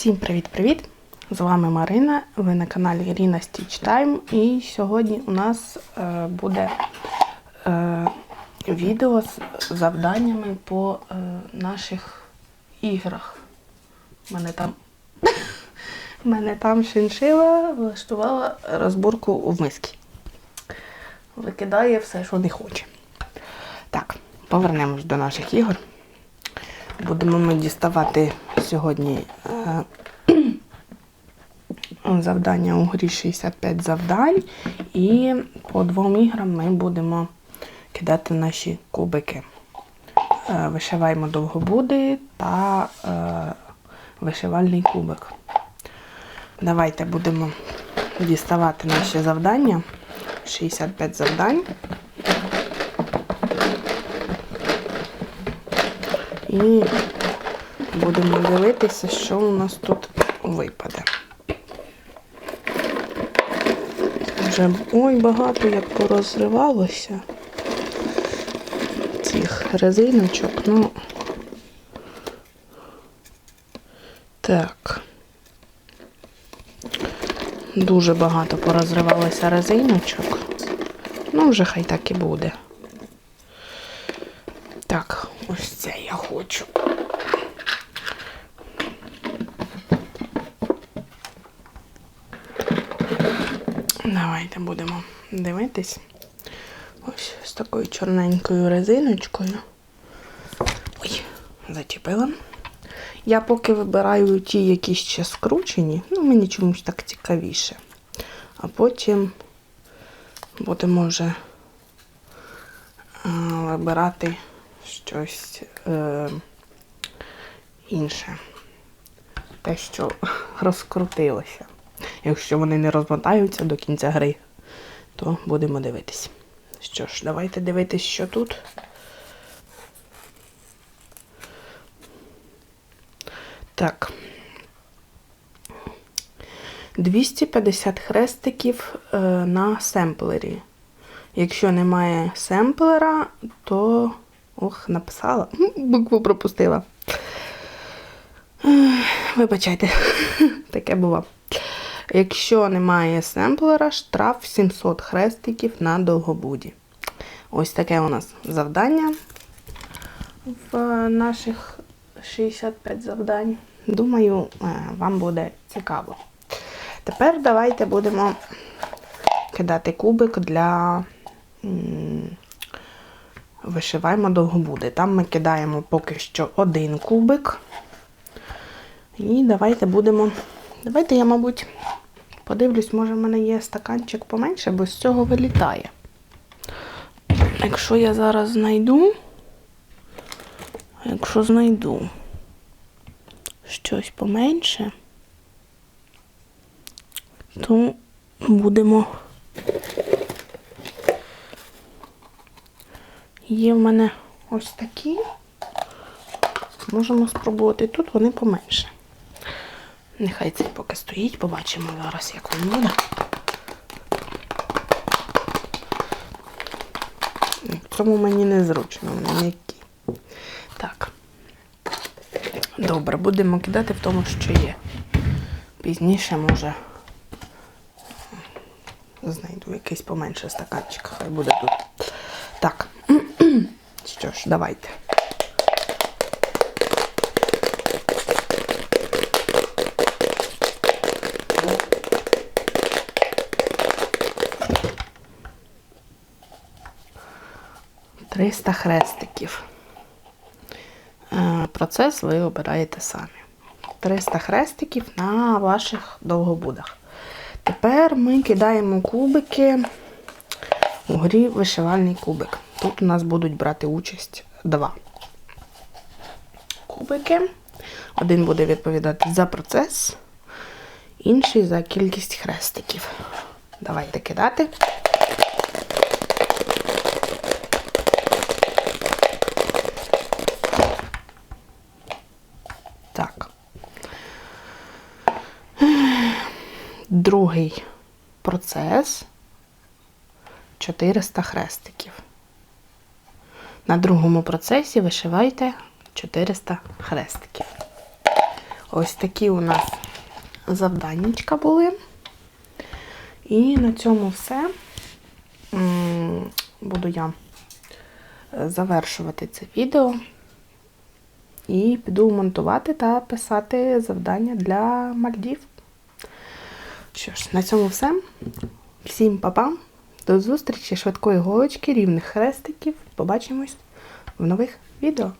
Всім привіт-привіт! З вами Марина. Ви на каналі Irina Stitch Time. І сьогодні у нас е, буде е, відео з завданнями по е, наших іграх. У мене там, мене там шиншила влаштувала розборку в миски. Викидає все, що не хоче. Так, повернемось до наших ігор. Будемо ми діставати сьогодні завдання у грі 65 завдань. І по двом іграм ми будемо кидати наші кубики. Е, вишиваємо довгобуди та е, вишивальний кубик. Давайте будемо діставати наші завдання. 65 завдань. І будемо дивитися, що у нас тут випаде. Вже ой, багато як порозривалося цих резиночок, ну так. Дуже багато порозривалося резиночок. Ну, вже хай так і буде. Так, ось це я хочу. Давайте будемо дивитись. Ось з такою чорненькою резиночкою. Ой, зачепила. Я поки вибираю ті, які ще скручені, ну, мені чомусь так цікавіше. А потім будемо вже е, вибирати щось е, інше. Те, що розкрутилося. Якщо вони не розмотаються до кінця гри, то будемо дивитись. Що ж, давайте дивитись, що тут. Так. 250 хрестиків е, на семплері. Якщо немає семплера, то. Ох, написала. Букву пропустила. Вибачайте, таке було. Якщо немає семплера, штраф 700 хрестиків на довгобуді. Ось таке у нас завдання в наших 65 завдань. Думаю, е, вам буде цікаво. Тепер давайте будемо кидати кубик для вишиваємо довгобуди. Там ми кидаємо поки що один кубик. І давайте будемо. Давайте я, мабуть, подивлюсь, може в мене є стаканчик поменше, бо з цього вилітає. Якщо я зараз знайду, якщо знайду щось поменше, то будемо. Є в мене ось такі. Можемо спробувати. Тут вони поменше. Нехай цей поки стоїть, побачимо зараз, як він буде. В цьому мені незручно, вони м'які. Так. Добре, будемо кидати в тому, що є. Пізніше, може, знайду якийсь поменше стаканчик, хай буде тут. Так. Що ж, давайте. Триста хрестиків. Е, Процес ви обираєте самі. 300 хрестиків на ваших довгобудах. Тепер ми кидаємо кубики у грі вишивальний кубик. Тут у нас будуть брати участь два кубики. Один буде відповідати за процес, інший за кількість хрестиків. Давайте кидати. Так. Другий процес 400 хрестиків. На другому процесі вишивайте 400 хрестиків. Ось такі у нас завданнячка були. І на цьому все. Буду я е, завершувати це відео. І піду монтувати та писати завдання для Мальдів. Що ж, на цьому все. Всім па-па. До зустрічі, швидкої голочки, рівних хрестиків. Побачимось в нових відео.